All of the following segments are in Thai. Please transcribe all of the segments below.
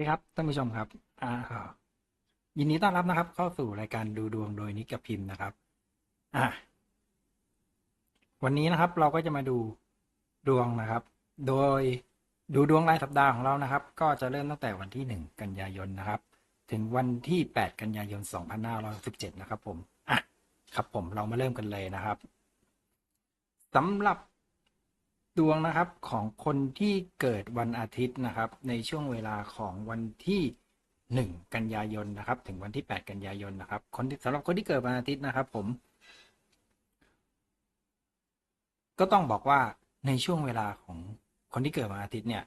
ดีครับท่านผู้ชมครับอ่ายินดีต้อนรับนะครับ เข้าสู่รายการดูดวงโดยนิกกับพิมพ์นะครับ อ่าวันนี้นะครับ เราก็จะมาดูดวงนะครับ โดยดูดวงรายสัปดาห์ของเรานะครับ ก็จะเริ่มตั้งแต่วันที่หนึ่งกันยายนนะครับ ถึงวันที่แปดกันยายนสองพันห้าร้อยสิบเจ็ดนะครับ ผมอะครับผมเรามาเริ่มกันเลยนะครับสำหรับ ดวงนะครับของคนที่เกิดวันอาทิตย์นะครับ ในช่วงเวลาของวันที่หนึ่งกันยายนนะครับ ถึงวันที่แปดกันยายนนะครับ คนสำหรับคนที่เกิดวันอาทิตย์นะครับ ผม ก็ต้องบอกว่าในช่วงเวลาของคนที่เกิดวันอาทิตย์เนี่ย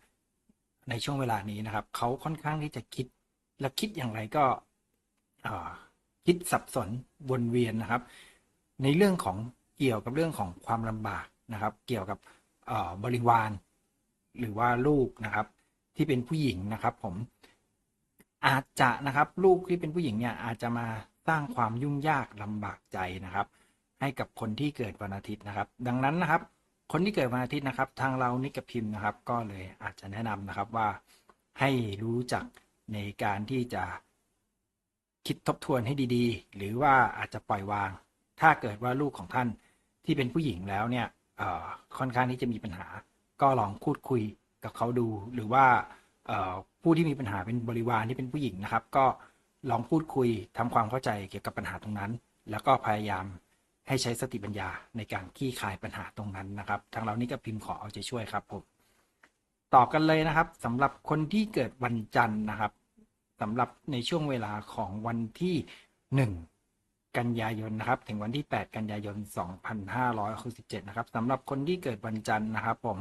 ในช่วงเวลานี้นะครับเขาค่อนข้างที่จะคิดและคิดอย่างไรก็คิดสับสนวนเวียนนะครับ ในเรื่องของเกี่ยวกับเรื่องของความลำบากนะครับ เกี่ยวกับ บริวาร หรือว่าลูกนะครับ ที่เป็นผู้หญิงนะครับผมอาจจะนะครับลูกที่เป็นผู้หญิงเนี่ยอาจจะมาสร้างความยุ่งยากลำบากใจนะครับ ให้กับคนที่เกิดวันอาทิตย์นะครับ ดังนั้นนะครับ คนที่เกิดวันอาทิตย์นะครับ ทางเรานิกบพิมพ์นะครับ ก็เลยอาจจะแนะนำนะครับว่าให้รู้จักในการที่จะคิดทบทวนให้ดีๆ หรือว่าอาจจะปล่อยวาง ถ้าเกิดว่าลูกของท่านที่เป็นผู้หญิงแล้วเนี่ย ค่อนข้างที่จะมีปัญหา ก็ลองพูดคุยกับเขาดู หรือว่าผู้ที่มีปัญหาเป็นบริวารที่เป็นผู้หญิงนะครับ ก็ลองพูดคุยทำความเข้าใจเกี่ยวกับปัญหาตรงนั้น แล้วก็พยายามให้ใช้สติปัญญาในการคลี่คายปัญหาตรงนั้นนะครับ ทางเรานี่ก็พิมพ์ขอเอาใจช่วยครับผมต่อกันเลยนะครับสำหรับคนที่เกิดวันจันทร์นะครับสำหรับในช่วงเวลาของวันที่หนึ่ง กันยายนนะครับ ถึงวันที่ 8 กันยายน 2567 นะครับสำหรับคนที่เกิดวันจันทร์นะครับ ผม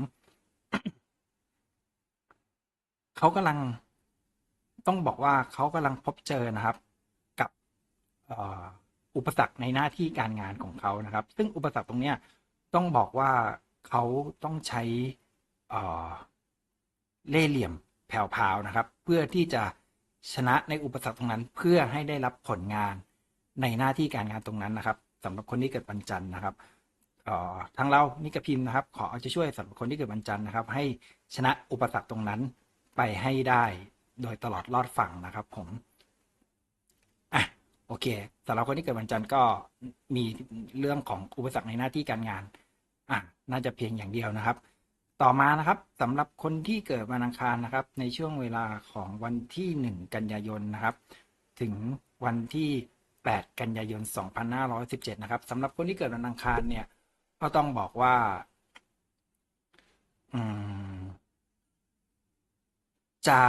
เขากำลังต้องบอกว่าเขากำลังพบเจอนะครับ กับอ,อุปสรรคในหน้าที่การงานของเขานะครับ ซึ่งอุปสรรคตรงเนี้ยต้องบอกว่าเขาต้องใช้เเล่ห์เหลี่ยมแผ่วพาวนะครับ เพื่อที่จะชนะในอุปสรรคตรงนั้นเพื่อให้ได้รับผลงาน ในหน้าที่การงานตรงนั้นนะครับสำหรับคนที่เกิดวันจันทร์นะครับเอ่อทางเรานิกพิมพ์นะครับ ขอเอาใจช่วยสำหรับคนที่เกิดวันจันทร์นะครับ ให้ชนะอุปสรรคตรงนั้นไปให้ได้โดยตลอดรอดฝั่งนะครับ ผมอะโอเคสำหรับคนที่เกิดวันจันทร์ก็มีเรื่องของอุปสรรคในหน้าที่การงานอะน่าจะเพียงอย่างเดียวนะครับ ต่อมานะครับสำหรับคนที่เกิดวันอังคารนะครับ ในช่วงเวลาของวันที่หนึ่งกันยายนนะครับ ถึงวันที่ 8 กันยายน 2517 นะครับสำหรับคนที่เกิดวันอังคารเนี่ย ก็ต้องบอกว่า จะ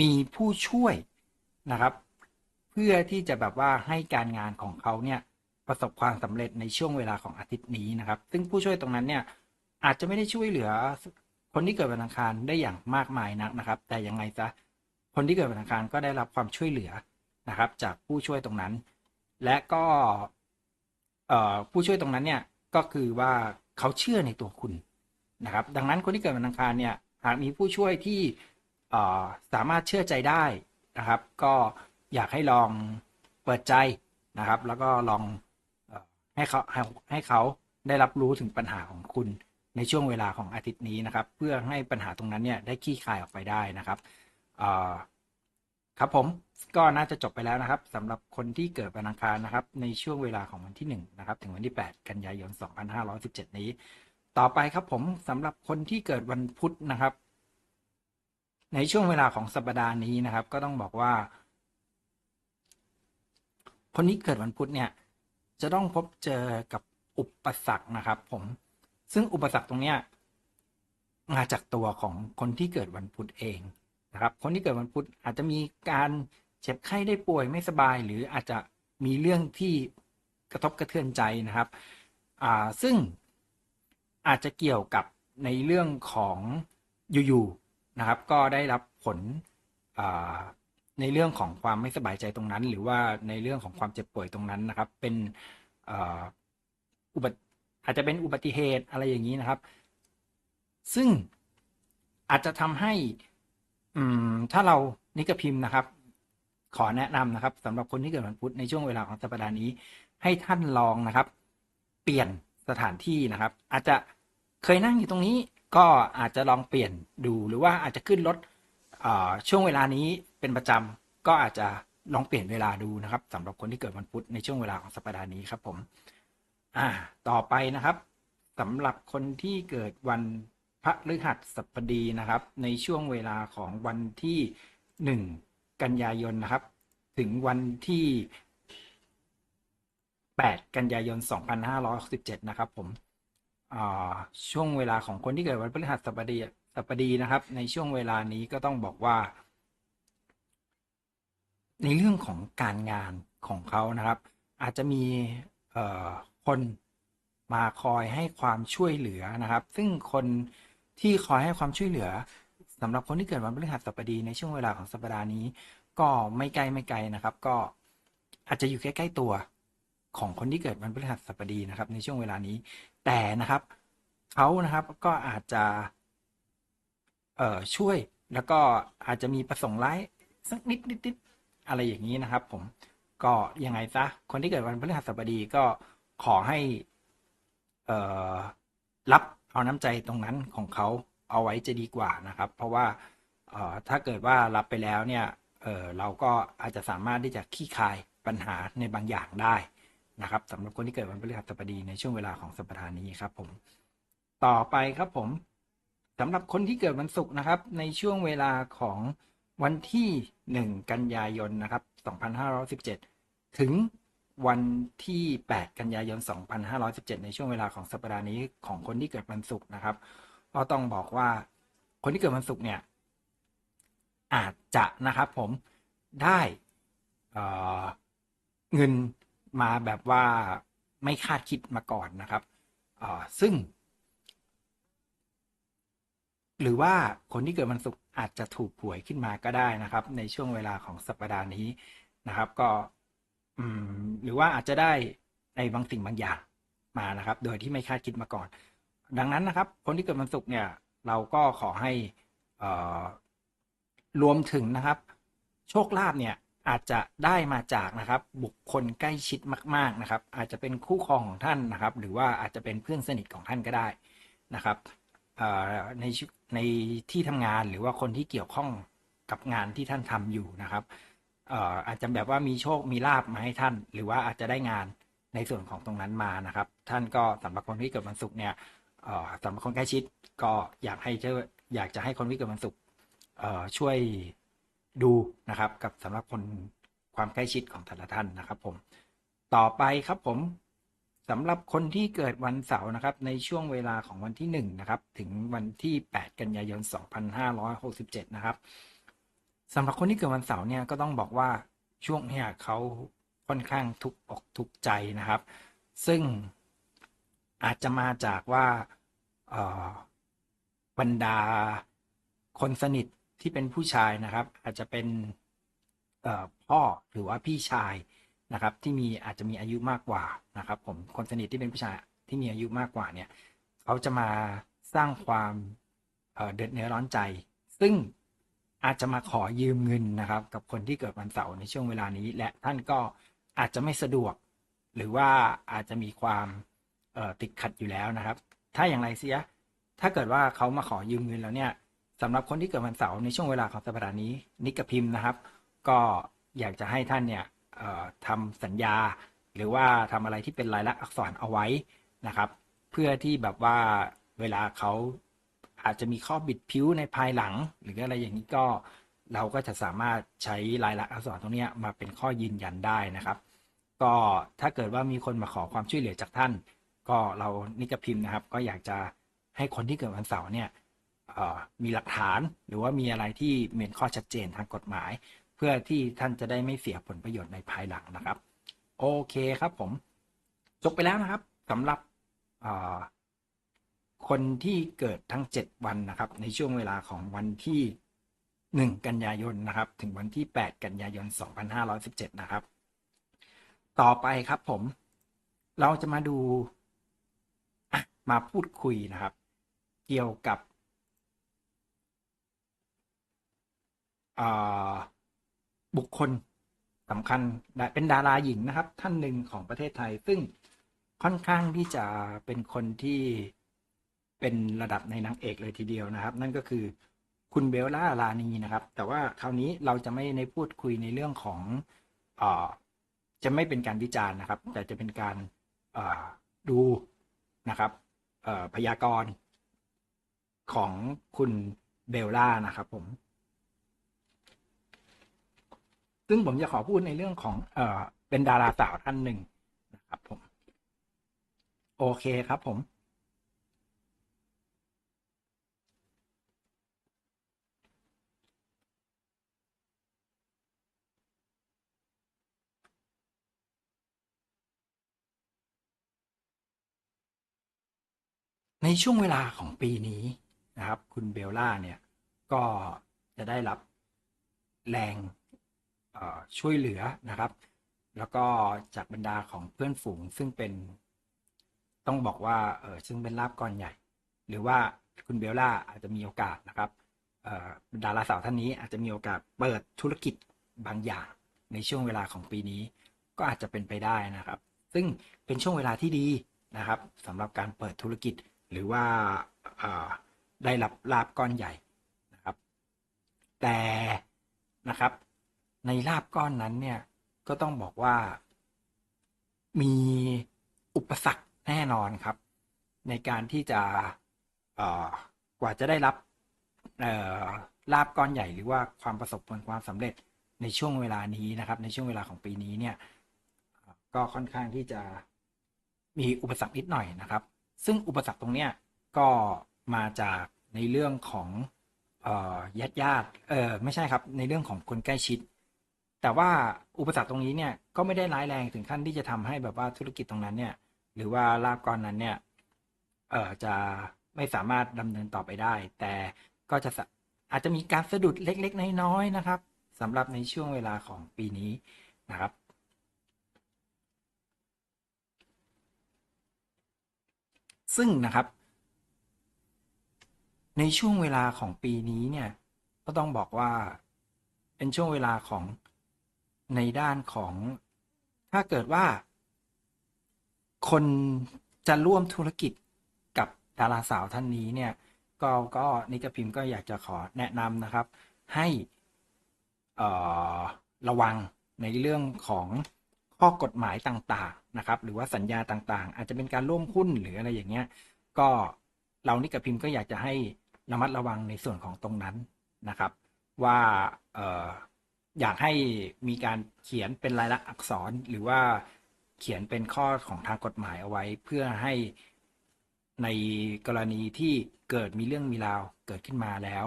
มีผู้ช่วยนะครับ เพื่อที่จะแบบว่าให้การงานของเขาเนี่ย ประสบความสำเร็จในช่วงเวลาของอาทิตย์นี้นะครับ ซึ่งผู้ช่วยตรงนั้นเนี่ย อาจจะไม่ได้ช่วยเหลือ คนที่เกิดวันอังคารได้อย่างมากมายนักนะครับ แต่ยังไงซะคนที่เกิดวันอังคารก็ได้รับความช่วยเหลือ นะครับ จากผู้ช่วยตรงนั้น และก็ผู้ช่วยตรงนั้นเนี่ยก็คือว่าเขาเชื่อในตัวคุณนะครับ ดังนั้นคนที่เกิดวันอังคารเนี่ยหากมีผู้ช่วยที่สามารถเชื่อใจได้นะครับ ก็อยากให้ลองเปิดใจนะครับ แล้วก็ลองให้เขาให้ให้เขาได้รับรู้ถึงปัญหาของคุณในช่วงเวลาของอาทิตย์นี้นะครับ เพื่อให้ปัญหาตรงนั้นเนี่ยได้คลี่คลายออกไปได้นะครับ ครับผมก็น่าจะจบไปแล้วนะครับสำหรับคนที่เกิดวันอังคารนะครับ ในช่วงเวลาของวันที่1นะครับถึงวันที่ 8 กันยายน 2517 นี้ ต่อไปครับผมสำหรับคนที่เกิดวันพุธนะครับ ในช่วงเวลาของสัปดาห์นี้นะครับ ก็ต้องบอกว่า คนที่เกิดวันพุธเนี่ย จะต้องพบเจอกับอุปสรรคนะครับ ผม ซึ่งอุปสรรคตรงเนี้ยมาจากตัวของคนที่เกิดวันพุธเอง นะครับคนที่เกิดวันพุธอาจจะมีการเจ็บไข้ได้ป่วยไม่สบาย หรืออาจจะมีเรื่องที่กระทบกระเทือนใจนะครับอ่าซึ่งอาจจะเกี่ยวกับในเรื่องของอยู่ๆนะครับ ก็ได้รับผลในเรื่องของความไม่สบายใจตรงนั้น หรือว่าในเรื่องของความเจ็บป่วยตรงนั้นนะครับ เป็นอุบัติอาจจะเป็นอุบัติเหตุอะไรอย่างนี้นะครับ ซึ่งอาจจะทำให้ อืม ถ้าเรานิกพิมพ์นะครับ ขอแนะนำนะครับสำหรับคนที่เกิดวันพุธในช่วงเวลาของสัปดาห์นี้ ให้ท่านลองนะครับ เปลี่ยนสถานที่นะครับ อาจจะเคยนั่งอยู่ตรงนี้ ก็อาจจะลองเปลี่ยนดูหรือว่าอาจจะขึ้นรถช่วงเวลานี้เป็นประจำก็อาจจะลองเปลี่ยนเวลาดูนะครับสำหรับคนที่เกิดวันพุธในช่วงเวลาของสัปดาห์นี้ครับผม อ่า ต่อไปนะครับสำหรับคนที่เกิดวัน พฤหัสบดีนะครับ ในช่วงเวลาของวันที่หนึ่งกันยายนนะครับ ถึงวันที่ 8 กันยายน 2567 นะครับผมช่วงเวลาของคนที่เกิดวันพฤหัสบดีสบดีนะครับ ในช่วงเวลานี้ก็ต้องบอกว่า ในเรื่องของการงานของเขานะครับ อาจจะมีคนมาคอยให้ความช่วยเหลือนะครับ ซึ่งคน ที่คอยให้ความช่วยเหลือสำหรับคนที่เกิดวันพฤหัสบดีในช่วงเวลาของสัปดาห์นี้ ก็ไม่ไกลไม่ไกลนะครับ ก็อาจจะอยู่ใกล้ๆตัวของคนที่เกิดวันพฤหัสบดีนะครับ ในช่วงเวลานี้ แต่นะครับเขานะครับก็อาจจะเอ่อช่วยแล้วก็อาจจะมีประสงค์ร้ายสักนิดนิดนดอะไรอย่างนี้นะครับ ผมก็ยังไงซะคนที่เกิดวันพฤหัสบดีก็ขอให้เอ่อรับ เอาน้ำใจตรงนั้นของเขาเอาไว้จะดีกว่านะครับ เพราะว่าถ้าเกิดว่ารับไปแล้วเนี่ยเเราก็อาจจะสามารถที่จะขี้คายปัญหาในบางอย่างได้นะครับสำหรับคนที่เกิดวันพฤหัสบดีในช่วงเวลาของสัปดาห์นี้ครับผมต่อไปครับผมสำหรับคนที่เกิดวันศุกร์นะครับ ในช่วงเวลาของวันที่ 1 กันยายนนะครับ 2517 ถึง วันที่ 8 กันยายน 2517 ในช่วงเวลาของสัปดาห์นี้ของคนที่เกิดวันศุกร์นะครับ ก็ต้องบอกว่าคนที่เกิดวันศุกร์เนี่ย อาจจะนะครับผมได้เเงินมาแบบว่าไม่คาดคิดมาก่อนนะครับซึ่ง หรือว่าคนที่เกิดวันศุกร์อาจจะถูกหวยขึ้นมาก็ได้นะครับ ในช่วงเวลาของสัปดาห์นี้นะครับ ก็ หรือว่าอาจจะได้ในบางสิ่งบางอย่างมานะครับ โดยที่ไม่คาดคิดมาก่อน ดังนั้นนะครับ คนที่เกิดวันศุกร์เนี่ย เราก็ขอให้รวมถึงนะครับ โชคลาภเนี่ยอาจจะได้มาจากนะครับ บุคคลใกล้ชิดมาก ๆนะครับ อาจจะเป็นคู่ครองของท่านนะครับ หรือว่าอาจจะเป็นเพื่อนสนิทของท่านก็ได้นะครับในในที่ทำงานหรือว่าคนที่เกี่ยวข้องกับงานที่ท่านทำอยู่นะครับ อาจจะแบบว่ามีโชคมีลาบมาให้ท่าน หรือว่าอาจจะได้งานในส่วนของตรงนั้นมานะครับ ท่านก็สำหรับคนที่เกิดวันศุกร์เนี่ยสำหรับคนใกล้ชิดก็อยากให้เจ้อยากจะให้คนที่เกิดวันศุกร์ช่วยดูนะครับ กับสำหรับคนความใกล้ชิดของแต่ละท่านนะครับ ผมต่อไปครับผมสำหรับคนที่เกิดวันเสาร์นะครับ ในช่วงเวลาของวันที่1นะครับ ถึงวันที่ 8 กันยายน 2567 นะครับ สำหรับคนที่เกิดวันเสาร์เนี่ยก็ต้องบอกว่าช่วงเนี่ยเขาค่อนข้างทุกข์อกทุกข์ใจนะครับ ซึ่งอาจจะมาจากว่าบรรดาคนสนิทที่เป็นผู้ชายนะครับ อาจจะเป็นพ่อหรือว่าพี่ชายนะครับ ที่มีอาจจะมีอายุมากกว่านะครับ ผมคนสนิทที่เป็นผู้ชายที่มีอายุมากกว่าเนี่ยเขาจะมาสร้างความเเดือดเนื้อร้อนใจ ซึ่ง อาจจะมาขอยืมเงินนะครับ กับคนที่เกิดวันเสาร์ในช่วงเวลานี้ และท่านก็อาจจะไม่สะดวก หรือว่าอาจจะมีความติดขัดอยู่แล้วนะครับ ถ้าอย่างไรเสีย ถ้าเกิดว่าเขามาขอยืมเงินแล้วเนี่ยสำหรับคนที่เกิดวันเสาร์ในช่วงเวลาของสัปดาห์นี้นิกกพิมพ์นะครับ ก็อยากจะให้ท่านเนี่ยทำสัญญา หรือว่าทำอะไรที่เป็นลายลักษณ์อักษรเอาไว้นะครับ เพื่อที่แบบว่าเวลาเขา อาจจะมีข้อบิดผิวในภายหลัง หรืออะไรอย่างนี้ก็เราก็จะสามารถใช้ลายลักษณ์อักษรตรงนี้มาเป็นข้อยืนยันได้นะครับ ก็ถ้าเกิดว่ามีคนมาขอความช่วยเหลือจากท่าน ก็เรานิกพิมพ์นะครับ ก็อยากจะให้คนที่เกิดวันเสาร์เนี่ยมีหลักฐานหรือว่ามีอะไรที่เป็นข้อชัดเจนทางกฎหมาย เพื่อที่ท่านจะได้ไม่เสียผลประโยชน์ในภายหลังนะครับ โอเคครับผมจบไปแล้วนะครับสำหรับ คนที่เกิดทั้ง 7 วันนะครับ ในช่วงเวลาของวันที่ 1 กันยายนนะครับ ถึงวันที่ 8 กันยายน 2517 นะครับ ต่อไปครับผม เราจะมาดูมาพูดคุยนะครับ เกี่ยวกับบุคคลสำคัญเป็นดาราหญิงนะครับ ท่านหนึ่งของประเทศไทย ซึ่งค่อนข้างที่จะเป็นคนที่ เป็นระดับในนางเอกเลยทีเดียวนะครับ นั่นก็คือคุณเบลล่าลานีนะครับ แต่ว่าคราวนี้เราจะไม่ในพูดคุยในเรื่องของอจะไม่เป็นการวิจารณ์นะครับ แต่จะเป็นการดูนะครับพยากรณ์ของคุณเบลล่านะครับผม ซึ่งผมจะขอพูดในเรื่องของเออเป็นดาราสาวท่านหนึ่งนะครับผม โอเคครับผม ในช่วงเวลาของปีนี้นะครับ คุณเบลล่าเนี่ยก็จะได้รับแรงช่วยเหลือนะครับ แล้วก็จากบรรดาของเพื่อนฝูงซึ่งเป็นต้องบอกว่าเออซึ่งเป็นลาบก้อนใหญ่ หรือว่าคุณเบลล่าอาจจะมีโอกาสนะครับเอ่อดาราสาวท่านนี้อาจจะมีโอกาสเปิดธุรกิจบางอย่างในช่วงเวลาของปีนี้ ก็อาจจะเป็นไปได้นะครับ ซึ่งเป็นช่วงเวลาที่ดีนะครับสำหรับการเปิดธุรกิจ หรือว่าได้รับลาบก้อนใหญ่นะครับ แต่นะครับในลาบก้อนนั้นเนี่ยก็ต้องบอกว่ามีอุปสรรคแน่นอนครับ ในการที่จะกว่าจะได้รับลาบก้อนใหญ่ หรือว่าความประสบผลความสำเร็จในช่วงเวลานี้นะครับ ในช่วงเวลาของปีนี้เนี่ยก็ค่อนข้างที่จะมีอุปสรรคนิดหน่อยนะครับ ซึ่งอุปสรรคตรงเนี้ยก็มาจากในเรื่องของญาติญาติเออไม่ใช่ครับ ในเรื่องของคนใกล้ชิด แต่ว่าอุปสรรคตรงนี้เนี่ยก็ไม่ได้ร้ายแรงถึงขั้นที่จะทำให้แบบว่าธุรกิจตรงนั้นเนี่ย หรือว่าลาบก้อนนั้นเนี่ยเออจะไม่สามารถดำเนินต่อไปได้ แต่ก็จะสะอาจจะมีการสะดุดเล็ก ๆ น้อยๆนะครับสำหรับในช่วงเวลาของปีนี้นะครับ ซึ่งนะครับ ในช่วงเวลาของปีนี้เนี่ยก็ต้องบอกว่าเป็นช่วงเวลาของในด้านของถ้าเกิดว่า คนจะร่วมธุรกิจกับดาราสาวท่านนี้เนี่ยก็ก็นิกพิมพ์ก็อยากจะขอแนะนำนะครับ ให้ระวังในเรื่องของ ข้อกฎหมายต่างๆนะครับ หรือว่าสัญญาต่างๆ อาจจะเป็นการร่วมหุ้นหรืออะไรอย่างเงี้ย ก็เรานิกพิมพ์ก็อยากจะให้ระมัดระวังในส่วนของตรงนั้นนะครับ ว่าเอออยากให้มีการเขียนเป็นลายลักษณ์อักษรหรือว่าเขียนเป็นข้อของทางกฎหมายเอาไว้ เพื่อให้ในกรณีที่เกิดมีเรื่องมีราวเกิดขึ้นมาแล้ว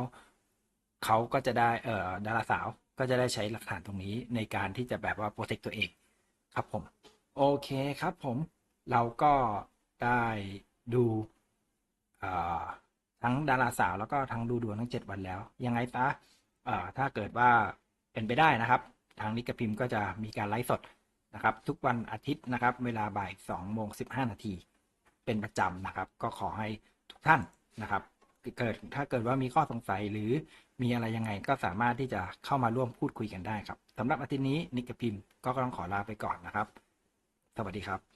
เขาก็จะได้เอ่อดาราสาวก็จะได้ใช้หลักฐานตรงนี้ในการที่จะแบบว่าโปรเทคตัวเอง ครับผม โอเคครับผมเราก็ได้ดูทั้งดาราสาวแล้วก็ทั้งดูดวงทั้งเจ็ดวันแล้ว ยังไงซะถ้าเกิดว่าเป็นไปได้นะครับ ทางนิกพิมพ์ก็จะมีการไลฟ์สดนะครับ ทุกวันอาทิตย์นะครับ เวลาบ่าย2โมง15 นาที เป็นประจำนะครับ ก็ขอให้ทุกท่านนะครับ เกิดถ้าเกิดว่ามีข้อสงสัยหรือ มีอะไรยังไงก็สามารถที่จะเข้ามาร่วมพูดคุยกันได้ครับสำหรับอาทิตย์นี้นิกกพิมพ์ก็ต้องขอลาไปก่อนนะครับ สวัสดีครับ